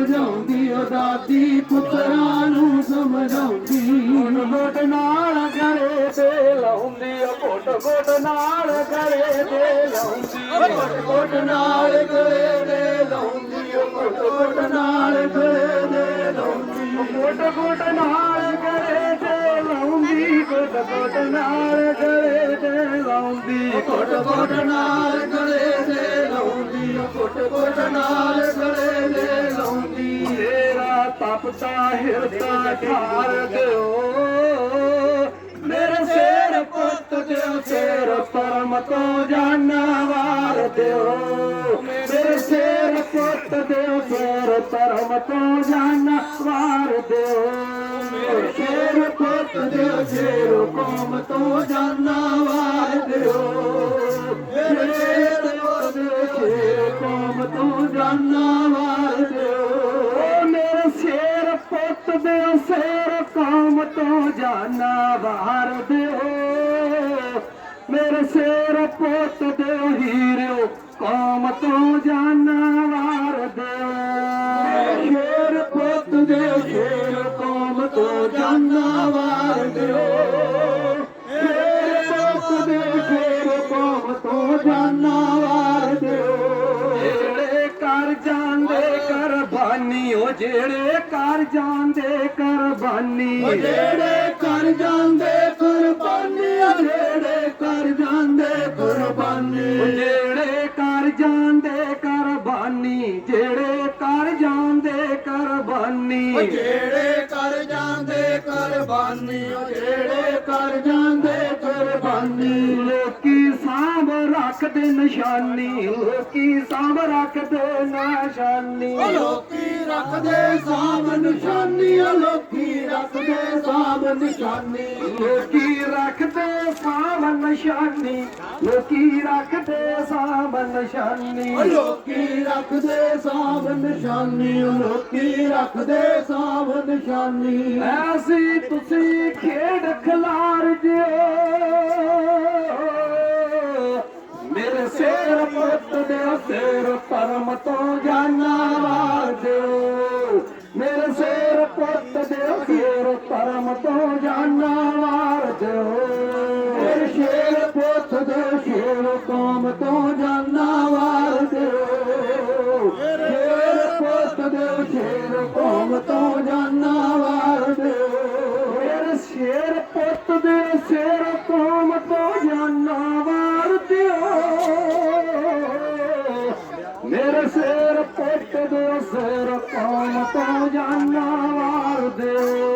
ਸਮਝਾਉਂਦੀ ਓ ਦਾਦੀ ਪੁੱਤਰਾਂ ਨੂੰ ਸਮਝਾਉਂਦੀ। ਹੁਣ ਗੋਟ ਨਾਲ ਕਰੇ ਤੇ ਲਾਉਂਦੀ ਓ ਗੋਟ ਗੋਟ ਨਾਲ ਕਰੇ ਤੇ ਲਾਉਂਦੀ ਗੋਟ ਗੋਟ ਨਾਲ ਕਰੇ ਤੇ ਲਾਉਂਦੀ ਓ ਗੋਟ ਗੋਟ ਨਾਲ ਕਰੇ ਤੇ ਲਾਉਂਦੀ ਗੋਟ ਗੋਟ ਨਾਲ ਕਰੇ ਤੇ ਲਾਉਂਦੀ ਗੋਟ ਗੋਟ ਨਾਲ ਕਰੇ ਤੇ ਲਾਉਂਦੀ ਗੋਟ ਗੋਟ ਨਾਲ ਕਰੇ ਤੇ ਲਾਉਂਦੀ ਗੋਟ ਗੋਟ ਨਾਲ ਤੇਰਾ ਤਪਤਾ ਹਿਰਦਾ ਠਾਰ ਦਿਓ। ਮੇਰੇ ਸਿਰ ਪੁੱਤ ਦਿਓ ਸਿਰ ਪਰਮ ਤੋਂ ਜਾਨਵਾਰ ਦਿਓ। ਮੇਰੇ ਸਿਰ ਪੁੱਤ ਦਿਓ ਸਿਰ ਪਰਮ ਤੋਂ ਜਾਨਵਾਰ ਦਿਓ। ਤੂੰ ਜਾਨਾ ਬਾਹਰ ਦਿਓ। ਮੇਰੇ ਸਿਰ ਪੁੱਤ ਦਿਓ ਹੀਰਿਓ, ਕੌਮ ਤੂੰ ਜਾਨਾ ਬਾਹਰ ਦਿਓ। ਮੇਰੇ ਪੁੱਤ ਦਿਓ ਹੀਰ ਕੌਮ ਤੂੰ ਜਾਨਾ ਬਾਹਰ ਦਿਓ। ਮੇਰੇ ਪੁੱਤ ਦਿਓ ਹੀਰ ਕੌਮ ਤੂੰ ਜਾਨਾ ਜਿਹੜੇ ਕਰ ਜਾਂਦੇ ਕੁਰਬਾਨੀ। ਜਿਹੜੇ ਕਰ ਜਾਂਦੇ ਕੁਰਬਾਨੀ ਜਿਹੜੇ ਕਰ ਜਾਂਦੇ ਕੁਰਬਾਨੀ। ਜਿਹੜੇ ਕਰ ਜਾਂਦੇ ਕੁਰਬਾਨੀ ਜਿਹੜੇ ਕਰ ਜਾਂਦੇ ਕੁਰਬਾਨੀ। ਜਿਹੜੇ ਕਰ ਜਾਂਦੇ ਕੁਰਬਾਨੀ ਜਿਹੜੇ ਕਰ ਜਾਂਦੇ ਕੁਰਬਾਨੀ। ਰੱਖਦੇ ਨਿਸ਼ਾਨੀ ਲੋਕੀ ਸਾਂਭ ਰੱਖਦੇ ਨਿਸ਼ਾਨੀ। ਲੋਕੀ ਰੱਖਦੇ ਸਾਂਭ ਨਿਸ਼ਾਨੀ ਲੋਕੀ ਰੱਖਦੇ ਸਾਂਭ ਨਿਸ਼ਾਨੀ। ਲੋਕੀ ਰੱਖਦੇ ਸਾਂਭ ਨਿਸ਼ਾਨੀ ਲੋਕੀ ਰੱਖਦੇ ਸਾਂਭ ਨਿਸ਼ਾਨੀ। ਲੋਕੀ ਰੱਖਦੇ ਸਾਂਭ ਨਿਸ਼ਾਨੀ ਲੋਕੀ ਰੱਖਦੇ ਸਾਂਭ ਨਿਸ਼ਾਨੀ। ਐਸੀ ਤੁਸੀਂ ਖੇਡ ਖਿਲਾਰ ਜਿਓ। ਕੌਮ ਤੋਂ ਜਾਨਾਵਾਰ ਦਿਓ ਸ਼ੇਰ ਪੁੱਤ ਦੇ ਸ਼ੇਰ ਕੌਮ ਤੋਂ ਜਾਨਾਵਾਰ ਦਿਓ ਮੇਰੇ ਸਿਰ ਪੁੱਤ ਦੇ ਸਿਰ ਕੌਮ ਤੋਂ ਜਾਨਾਵਾਰ ਦਿਓ ਮੇਰੇ ਸ਼ੇਰ ਪੁੱਤ ਦੇ ਸਿਰ ਕੌਮ ਤੋਂ ਜਾਨਾਵਾਰ ਦਿਓ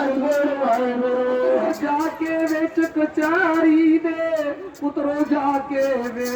ਵਿੱਚ ਕਚਾਰੀ ਦੇ ਪੁੱਤਰੋ ਜਾ ਕੇ ਵੇ